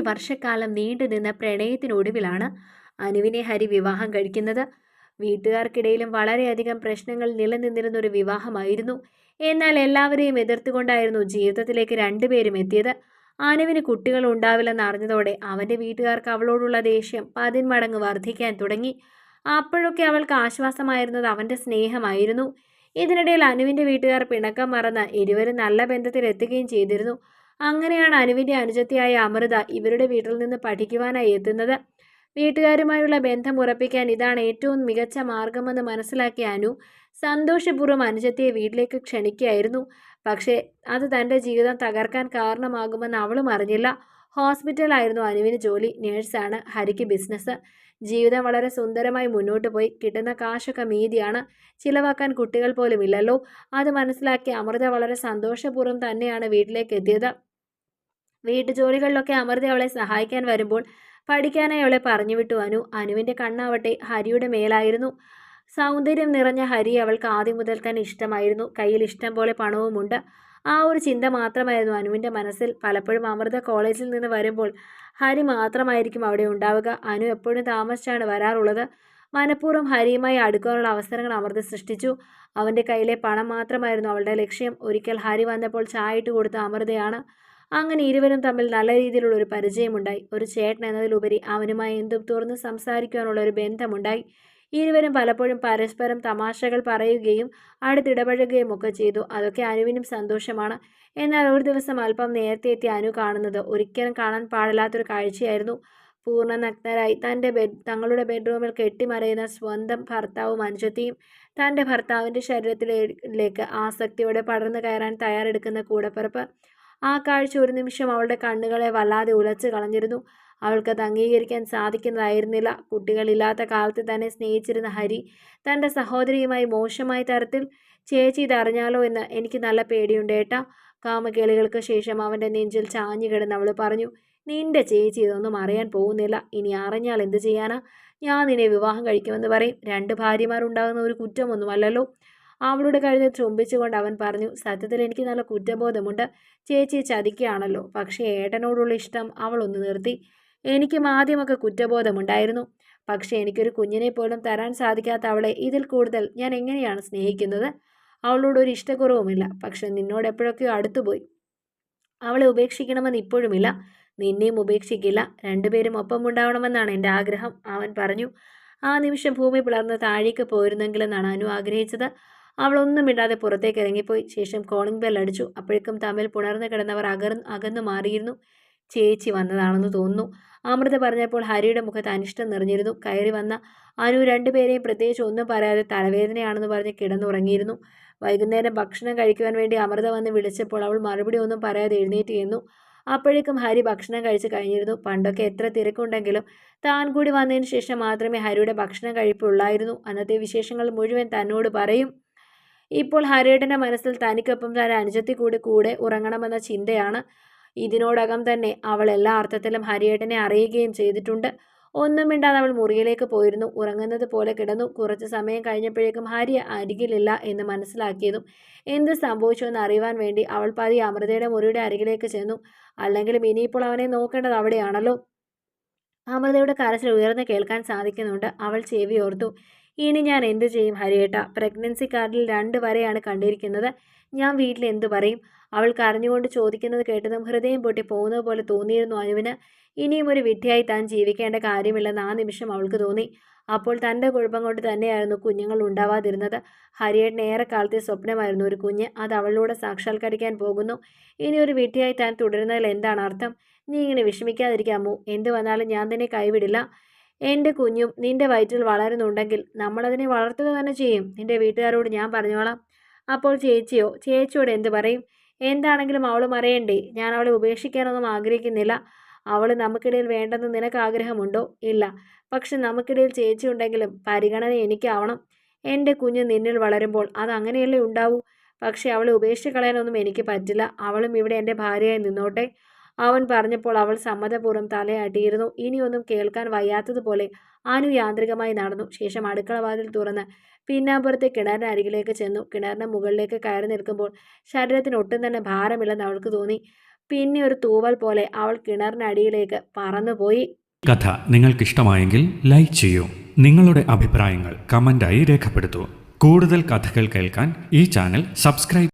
ഏഴ് വർഷക്കാലം നീണ്ടുനിന്ന പ്രണയത്തിനൊടുവിലാണ് അനുവിനെ ഹരി വിവാഹം കഴിക്കുന്നത്. വീട്ടുകാർക്കിടയിലും വളരെയധികം പ്രശ്നങ്ങൾ നിലനിന്നിരുന്ന ഒരു വിവാഹമായിരുന്നു. എന്നാൽ എല്ലാവരെയും എതിർത്തുകൊണ്ടായിരുന്നു ജീവിതത്തിലേക്ക് രണ്ടുപേരും എത്തിയത്. അനുവിന് കുട്ടികൾ ഉണ്ടാവില്ലെന്ന് അറിഞ്ഞതോടെ അവന്റെ വീട്ടുകാർക്ക് അവളോടുള്ള ദേഷ്യം പതിന്മടങ്ങ് വർദ്ധിക്കാൻ തുടങ്ങി. അപ്പോഴൊക്കെ അവൾക്ക് ആശ്വാസമായിരുന്നത് അവന്റെ സ്നേഹമായിരുന്നു. ഇതിനിടയിൽ അനുവിന്റെ വീട്ടുകാർ പിണക്കം മറന്ന് ഇരുവരും നല്ല ബന്ധത്തിൽ എത്തുകയും ചെയ്തിരുന്നു. അങ്ങനെയാണ് അനുവിന്റെ അനുജത്തിയായ അമൃത ഇവരുടെ വീട്ടിൽ നിന്ന് പഠിക്കുവാനായി എത്തുന്നത്. വീട്ടുകാരുമായുള്ള ബന്ധം ഉറപ്പിക്കാൻ ഇതാണ് ഏറ്റവും മികച്ച മാർഗമെന്ന് മനസ്സിലാക്കിയ അനു സന്തോഷപൂർവം അനുജത്തിയെ വീട്ടിലേക്ക് ക്ഷണിക്കുകയായിരുന്നു. പക്ഷേ അത് തന്റെ ജീവിതം തകർക്കാൻ കാരണമാകുമെന്ന് അവളും അറിഞ്ഞില്ല. ഹോസ്പിറ്റലായിരുന്നു അനുവിന് ജോലി. നേഴ്സാണ് ഹരിക്ക് ബിസിനസ് ജീവിതം വളരെ സുന്ദരമായി മുന്നോട്ട് പോയി. കിട്ടുന്ന കാശൊക്കെ മീതിയാണ്. ചിലവാക്കാൻ കുട്ടികൾ പോലും ഇല്ലല്ലോ അത് മനസ്സിലാക്കി അമൃത വളരെ സന്തോഷപൂർവം തന്നെയാണ് വീട്ടിലേക്ക് എത്തിയത്. വീട്ടുജോലികളിലൊക്കെ അമൃത അവളെ സഹായിക്കാൻ വരുമ്പോൾ പഠിക്കാനായി അവളെ പറഞ്ഞു വിട്ടു അനു. അനുവിന്റെ കണ്ണാവട്ടെ ഹരിയുടെ മേലായിരുന്നു. സൗന്ദര്യം നിറഞ്ഞ ഹരി അവൾക്ക് ആദ്യം മുതൽ തന്നെ ഇഷ്ടമായിരുന്നു. കയ്യിൽ ഇഷ്ടം പോലെ പണവുമുണ്ട്. ആ ഒരു ചിന്ത മാത്രമായിരുന്നു അനുവിന്റെ മനസ്സിൽ. പലപ്പോഴും അമൃത കോളേജിൽ നിന്ന് വരുമ്പോൾ ഹരി മാത്രമായിരിക്കും അവിടെ ഉണ്ടാവുക. അനു എപ്പോഴും താമസിച്ചാണ് വരാറുള്ളത്. മനഃപൂർവം ഹരിയുമായി അടുക്കാനുള്ള അവസരങ്ങൾ അമൃത സൃഷ്ടിച്ചു. അവന്റെ കയ്യിലെ പണം മാത്രമായിരുന്നു അവളുടെ ലക്ഷ്യം. ഒരിക്കൽ ഹരി വന്നപ്പോൾ ചായ ഇട്ട് കൊടുത്ത അമൃതയാണ്. അങ്ങനെ ഇരുവരും തമ്മിൽ നല്ല രീതിയിലുള്ള ഒരു പരിചയമുണ്ടായി. ഒരു ചേട്ടൻ എന്നതിലുപരി അവനുമായി എന്തും തുറന്ന് സംസാരിക്കാനുള്ള ഒരു ബന്ധമുണ്ടായി. ഇരുവരും പലപ്പോഴും പരസ്പരം തമാശകൾ പറയുകയും അടുത്തിടപഴകുകയും ഒക്കെ ചെയ്തു. അതൊക്കെ അനുവിനും സന്തോഷമാണ്. എന്നാൽ ഒരു ദിവസം അല്പം നേരത്തെ എത്തി അനു കാണുന്നത്. ഒരിക്കലും കാണാൻ പാടില്ലാത്തൊരു കാഴ്ചയായിരുന്നു. പൂർണ നഗ്നരായി. തന്റെ ബെഡ് തങ്ങളുടെ ബെഡ്റൂമിൽ കെട്ടിമറയുന്ന സ്വന്തം ഭർത്താവും അനുജത്തിയും തന്റെ ഭർത്താവിന്റെ ശരീരത്തിലേക്ക് ആസക്തിയോടെ പടർന്നു കയറാൻ തയ്യാറെടുക്കുന്ന കൂടപ്പിറപ്പ് ആ കാഴ്ച ഒരു നിമിഷം അവളുടെ കണ്ണുകളെ വല്ലാതെ ഉലച്ചു കളഞ്ഞിരുന്നു. അവൾക്കത് അംഗീകരിക്കാൻ സാധിക്കുന്നതായിരുന്നില്ല. കുട്ടികളില്ലാത്ത കാലത്ത് തന്നെ സ്നേഹിച്ചിരുന്ന ഹരി തന്റെ സഹോദരിയുമായി മോശമായ തരത്തിൽ ചേച്ചി ഇതറിഞ്ഞാലോ എന്ന് എനിക്ക് നല്ല പേടിയുണ്ട് ഏട്ടാ. കാമകേളികൾക്ക് ശേഷം അവന്റെ നെഞ്ചിൽ ചാഞ്ഞു കിടന്ന് അവൾ പറഞ്ഞു നിന്റെ ചേച്ചി ഇതൊന്നും അറിയാൻ പോകുന്നില്ല. ഇനി അറിഞ്ഞാൽ എന്ത് ചെയ്യാനാ? ഞാൻ നിന്നെ വിവാഹം കഴിക്കുമെന്ന് പറയും. രണ്ട് ഭാര്യമാരുണ്ടാകുന്ന ഒരു കുറ്റമൊന്നുമല്ലല്ലോ. അവളുടെ കഴുത്തിൽ ചുംബിച്ചുകൊണ്ട് അവൻ പറഞ്ഞു സത്യത്തിൽ എനിക്ക് നല്ല കുറ്റബോധമുണ്ട്. ചേച്ചി ചതിക്കുകയാണല്ലോ. പക്ഷേ ഏട്ടനോടുള്ള ഇഷ്ടം അവൾ ഒന്ന് നിർത്തി. എനിക്കും ആദ്യമൊക്കെ കുറ്റബോധമുണ്ടായിരുന്നു. പക്ഷേ എനിക്കൊരു കുഞ്ഞിനെ പോലും തരാൻ സാധിക്കാത്ത അവളെ ഇതിൽ കൂടുതൽ ഞാൻ എങ്ങനെയാണ് സ്നേഹിക്കുന്നത്? അവളോട് ഒരു ഇഷ്ടക്കുറവുമില്ല. പക്ഷെ നിന്നോട് എപ്പോഴൊക്കെയോ അടുത്തുപോയി. അവളെ ഉപേക്ഷിക്കണമെന്ന് ഇപ്പോഴുമില്ല. നിന്നെയും ഉപേക്ഷിക്കില്ല. രണ്ടുപേരും ഒപ്പം ഉണ്ടാവണമെന്നാണ് എന്റെ ആഗ്രഹം അവൻ പറഞ്ഞു. ആ നിമിഷം ഭൂമി പിളർന്ന് താഴേക്ക് പോയിരുന്നെങ്കിലെന്നാണ് അനു ആഗ്രഹിച്ചത്. അവളൊന്നും ഇടാതെ പുറത്തേക്ക് ഇറങ്ങിപ്പോയി. ശേഷം കോളിംഗ് ബെൽ അടിച്ചു. അപ്പോഴേക്കും തമ്മിൽ പുണർന്നു കിടന്നവർ അകർ അകന്നു മാറിയിരുന്നു. ചേച്ചി വന്നതാണെന്ന് തോന്നുന്നു. അമൃത പറഞ്ഞപ്പോൾ ഹരിയുടെ മുഖത്ത് അനിഷ്ടം നിറഞ്ഞിരുന്നു. കയറി വന്ന അനു രണ്ടുപേരെയും പ്രത്യേകിച്ച് ഒന്നും പറയാതെ തലവേദനയാണെന്ന് പറഞ്ഞ് കിടന്നുറങ്ങിയിരുന്നു. വൈകുന്നേരം ഭക്ഷണം കഴിക്കുവാൻ വേണ്ടി അമൃത വന്ന് വിളിച്ചപ്പോൾ അവൾ മറുപടി ഒന്നും പറയാതെ എഴുന്നേറ്റ് ചെന്നു. അപ്പോഴേക്കും ഹരി ഭക്ഷണം കഴിച്ച് കഴിഞ്ഞിരുന്നു. പണ്ടൊക്കെ എത്ര തിരക്കുണ്ടെങ്കിലും താൻ കൂടി വന്നതിന് ശേഷം മാത്രമേ ഹരിയുടെ ഭക്ഷണം കഴിപ്പുള്ളായിരുന്നു. അന്നത്തെ വിശേഷങ്ങൾ മുഴുവൻ തന്നോട് പറയും. ഇപ്പോൾ ഹരിയേട്ടന്റെ മനസ്സിൽ തനിക്കൊപ്പം തന്നെ അനുജത്തി കൂടി കൂടെ ഉറങ്ങണമെന്ന ചിന്തയാണ്. ഇതിനോടകം തന്നെ അവൾ എല്ലാ അർത്ഥത്തിലും ഹരിയേട്ടനെ അറിയുകയും ചെയ്തിട്ടുണ്ട്. ഒന്നും മിണ്ടാതെ അവൾ മുറിയിലേക്ക് പോയിരുന്നു. ഉറങ്ങുന്നത് പോലെ കിടന്നു. കുറച്ച് സമയം കഴിഞ്ഞപ്പോഴേക്കും ഹരി അരികിലില്ല എന്ന് മനസ്സിലാക്കിയതും എന്ത് സംഭവിച്ചുവെന്ന് അറിയുവാൻ വേണ്ടി അവൾ പതി അമൃതയുടെ മുറിയുടെ അരികിലേക്ക് ചെന്നു. അല്ലെങ്കിലും ഇനിയിപ്പോൾ അവനെ നോക്കേണ്ടത് അവിടെയാണല്ലോ. അമൃതയുടെ കരച്ചിൽ ഉയർന്ന് കേൾക്കാൻ സാധിക്കുന്നുണ്ട്. അവൾ ചെവി ഓർത്തു. ഇനി ഞാൻ എന്തു ചെയ്യും ഹരിയേട്ട? പ്രഗ്നൻസി കാർഡിൽ രണ്ട് വരെയാണ് കണ്ടിരിക്കുന്നത്. ഞാൻ വീട്ടിൽ എന്തു പറയും? അവൾ കരഞ്ഞുകൊണ്ട് ചോദിക്കുന്നത് കേട്ടതും ഹൃദയം പൊട്ടി പോകുന്നത് പോലെ തോന്നിയിരുന്നു അനുവിന്. ഇനിയും ഒരു വിഡ്ഢിയായി താൻ ജീവിക്കേണ്ട കാര്യമില്ലെന്ന് ആ നിമിഷം അവൾക്ക് തോന്നി. അപ്പോൾ തന്റെ കുഴപ്പം കൊണ്ട് തന്നെയായിരുന്നു കുഞ്ഞുങ്ങൾ ഉണ്ടാവാതിരുന്നത്. ഹരിയേട്ടൻ ഏറെ കാലത്തെ സ്വപ്നമായിരുന്നു ഒരു കുഞ്ഞ്. അത് അവളിലൂടെ സാക്ഷാത്കരിക്കാൻ പോകുന്നു. ഇനി ഒരു വിഡ്ഢിയായി താൻ തുടരുന്നതിൽ എന്താണ് അർത്ഥം? നീ ഇങ്ങനെ വിഷമിക്കാതിരിക്കാമോ? എന്ത് വന്നാലും ഞാൻ തന്നെ കൈവിടില്ല. എന്റെ കുഞ്ഞും നിന്റെ വയറ്റിൽ വളരുന്നുണ്ടെങ്കിൽ നമ്മളതിനെ വളർത്തുക തന്നെ ചെയ്യും. നിന്റെ വീട്ടുകാരോട് ഞാൻ പറഞ്ഞോളാം. അപ്പോൾ ചേച്ചിയോ ചേച്ചിയോട് എന്ത് പറയും? എന്താണെങ്കിലും അവൾ മറിയണ്ടേ ഞാൻ അവളെ ഉപേക്ഷിക്കാനൊന്നും ആഗ്രഹിക്കുന്നില്ല. അവൾ നമുക്കിടയിൽ വേണ്ടെന്ന് നിനക്ക് ആഗ്രഹമുണ്ടോ? ഇല്ല. പക്ഷെ നമുക്കിടയിൽ ചേച്ചി ഉണ്ടെങ്കിലും പരിഗണന എനിക്കാവണം. എന്റെ കുഞ്ഞ് നിന്നിൽ വളരുമ്പോൾ അത് അങ്ങനെയല്ലേ ഉണ്ടാവൂ? പക്ഷേ അവളെ ഉപേക്ഷിച്ച് കളയാനൊന്നും എനിക്ക് പറ്റില്ല. അവളും ഇവിടെ എന്റെ ഭാര്യയായി നിന്നോട്ടെ. അവൻ പറഞ്ഞപ്പോൾ അവൾ സമ്മതപൂർവം തലയാട്ടിയിരുന്നു ഇനിയൊന്നും കേൾക്കാൻ വയ്യാത്തതുപോലെ അനു യാന്ത്രികമായി നടന്നു. ശേഷം അടുക്കളവാതിൽ തുറന്ന് പിന്നാമ്പുറത്തെ കിണറിന് അരികിലേക്ക് ചെന്നു. കിണറിന് മുകളിലേക്ക് കയറി നിൽക്കുമ്പോൾ ശരീരത്തിന് ഒട്ടും തന്നെ ഭാരമില്ലെന്ന് അവൾക്ക് തോന്നി. പിന്നെ ഒരു തൂവൽ പോലെ അവൾ കിണറിനടിയിലേക്ക് പറന്നുപോയി. കഥ നിങ്ങൾക്കിഷ്ടമായെങ്കിൽ ലൈക്ക് ചെയ്യൂ. നിങ്ങളുടെ അഭിപ്രായങ്ങൾ കമന്റായി രേഖപ്പെടുത്തൂ. കൂടുതൽ കഥകൾ കേൾക്കാൻ ഈ ചാനൽ സബ്സ്ക്രൈബ്